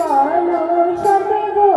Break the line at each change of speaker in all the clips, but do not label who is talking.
বলো সবে গো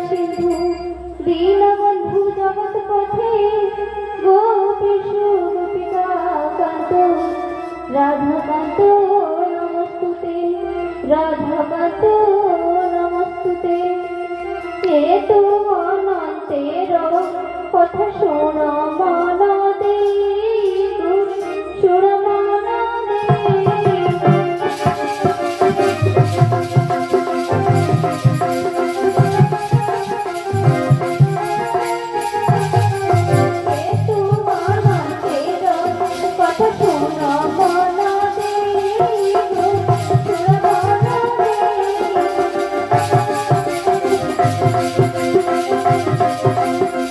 সিন্ধু দীনবন্ধু জগৎ পথে গোপীষু গোপিকা কান্ত রাধা কান্ত নমস্তুতে রাধা কথা শোনা Thank you.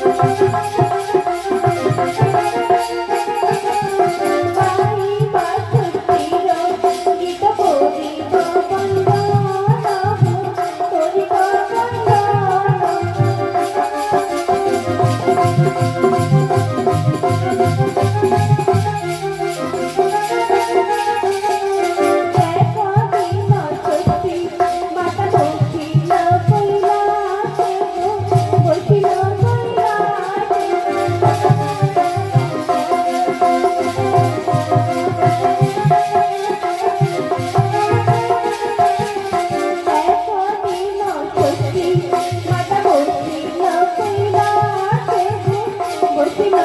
ছিল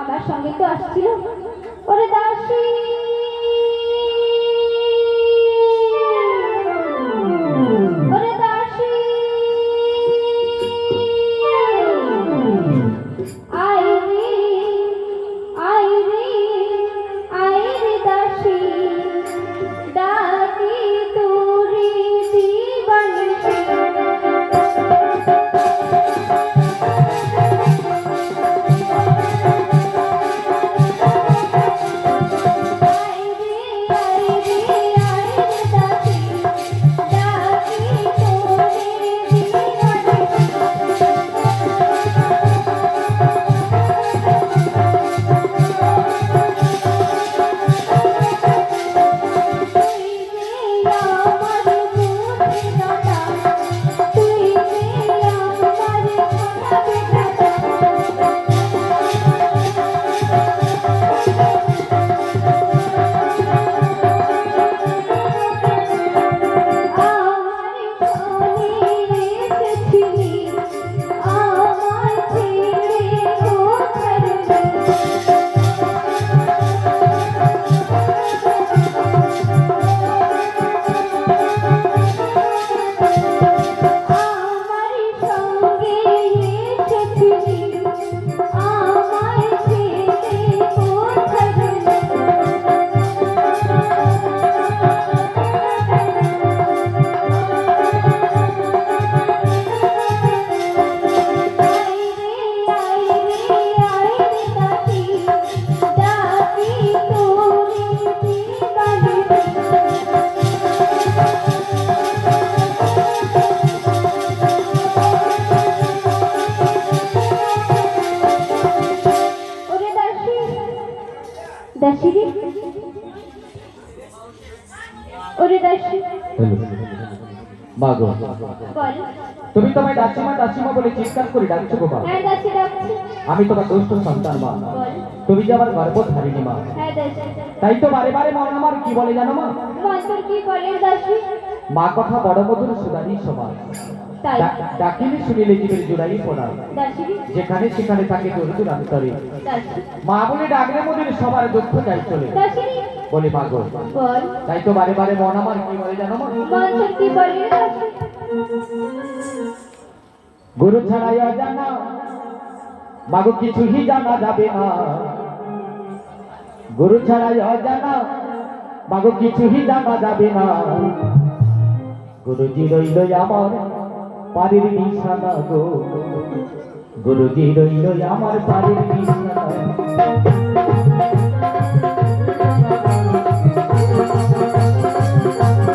আমার সঙ্গে তো আসছিল। ওরে দাসী! ওরে দাসী।
মা
বল।
তুমি তোমায় দাসিমা দাসিমা বলে চিৎকার করে ডাকছো গো মা।
হ্যাঁ দাসী ডাকছি।
আমি তোমার দুষ্ট সন্তান মা। তুমি যে আমার গর্ভধারিণী মা।
হ্যাঁ দাসী
তাই তো বারে বারে মন আমার কি বলে জানো মা?
মন্তর কি বলে দাসী?
মা কথা বড় মধুর সুদানি সমান ডাকিলে শুনিলে জীবের জোড়াই পড়া। যেখানে সেখানে তাকে দরিদ্র অন্তরে মা বলে ডাকলে মোদের সবার দুঃখ যাই চলে। বলে
বল।
তাই তো বারে বারে মন আমার কি বলে জানো গুরু ছাড়াই জানা মাগো কিছুই জানা যাবে না। গুরু ছাড়াই জানা মাগো কিছুই জানা যাবে না। গুরুজি রইল আমার পারির নিশানা গো। গুরুজি রইল আমার পারির নিশানা